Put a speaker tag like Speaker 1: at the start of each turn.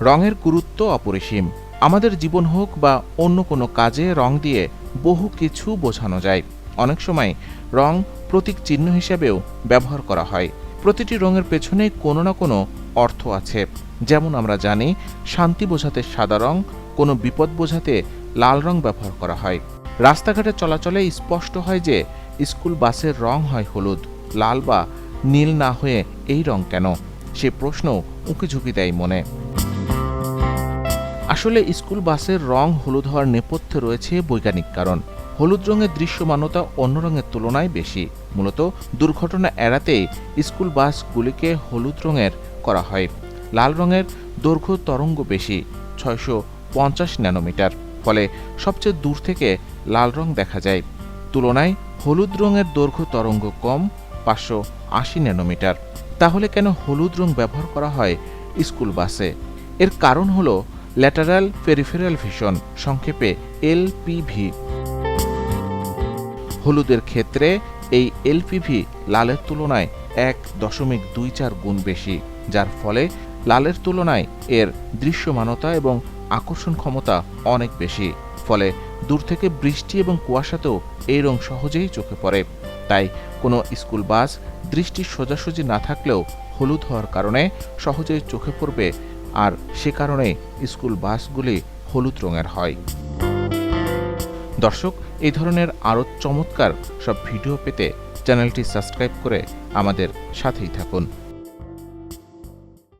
Speaker 1: রঙের গুরুত্ব অপরিসীম। আমাদের জীবন হোক বা অন্য কোনো কাজে রং দিয়ে বহু কিছু বোঝানো যায়। অনেক সময় রং প্রতীক চিহ্ন হিসেবেও ব্যবহার করা হয়। প্রতিটি রঙের পেছনে কোনো না কোনো অর্থ আছে। যেমন আমরা জানি, শান্তি বোঝাতে সাদা রং, কোনো বিপদ বোঝাতে লাল রং ব্যবহার করা হয়। রাস্তাঘাটে চলাচলে স্পষ্ট হয় যে স্কুল বাসের রং হয় হলুদ, লাল বা নীল না হয়ে এই রং কেন? সে প্রশ্ন উঁকি ঝুঁকি দেয় মনে। আসলে স্কুল বাসের রং হলুদ হওয়ার নেপথ্যে রয়েছে বৈজ্ঞানিক কারণ। হলুদ রঙের দৃশ্যমানতা অন্য রঙের তুলনায় বেশি। মূলত দুর্ঘটনা এড়াতেই স্কুল বাসগুলিকে হলুদ রঙের করা হয়। লাল রঙের দৈর্ঘ্য তরঙ্গ বেশি, ছয়শো পঞ্চাশ ন্যানোমিটার। ফলে সবচেয়ে দূর থেকে লাল রং দেখা যায়। তুলনায় হলুদ রঙের দৈর্ঘ্য তরঙ্গ কম, পাঁচশো আশি ন্যানোমিটার। তাহলে কেন হলুদ রং ব্যবহার করা হয় স্কুল বাসে? এর কারণ হলো ল্যাটারাল পেরিফেরাল ভিশন সংক্ষেপে এলপিভি হলুদের ক্ষেত্রে এই এলপিভি লালের তুলনায় এক দশমিক দুই চার গুণ বেশি, যার ফলে লালের তুলনায় এর দৃশ্যমানতা এবং আকর্ষণ ক্ষমতা অনেক বেশি, ফলে দূর থেকে বৃষ্টি এবং কুয়াশাতেও এই রং সহজেই চোখে পড়ে। তাই কোনো স্কুল বাস দৃষ্টি সোজাসুজি না থাকলেও হলুদ হওয়ার কারণে সহজেই চোখে পড়বে আর সে কারণে স্কুল বাসগুলি হলুদ রঙের হয়। দর্শক, এই ধরনের আরও চমৎকার সব ভিডিও পেতে চ্যানেলটি সাবস্ক্রাইব করে আমাদের সাথেই থাকুন।